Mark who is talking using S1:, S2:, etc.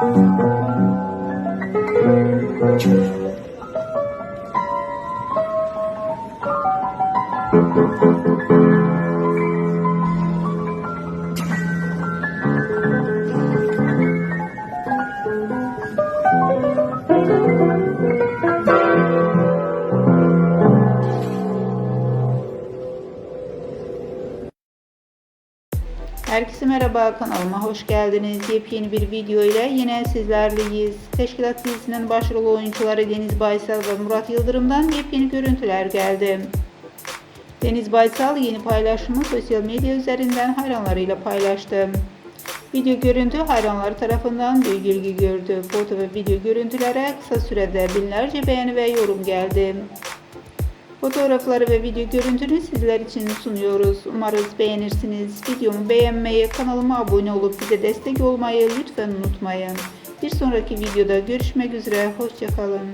S1: Thank you. Herkese merhaba kanalıma hoş geldiniz. Yepyeni bir video ile yine sizlerleyiz. Teşkilat dizisinin başrol oyuncuları Deniz Baysal ve Murat Yıldırım'dan yepyeni görüntüler geldi. Deniz Baysal yeni paylaşımı sosyal medya üzerinden hayranlarıyla paylaştı. Video görüntü hayranları tarafından büyük ilgi gördü. Foto ve video görüntülere kısa sürede binlerce beğeni ve yorum geldi. Fotoğrafları ve video görüntünü sizler için sunuyoruz. Umarız beğenirsiniz. Videomu beğenmeyi, kanalıma abone olup bize destek olmayı lütfen unutmayın. Bir sonraki videoda görüşmek üzere. Hoşçakalın.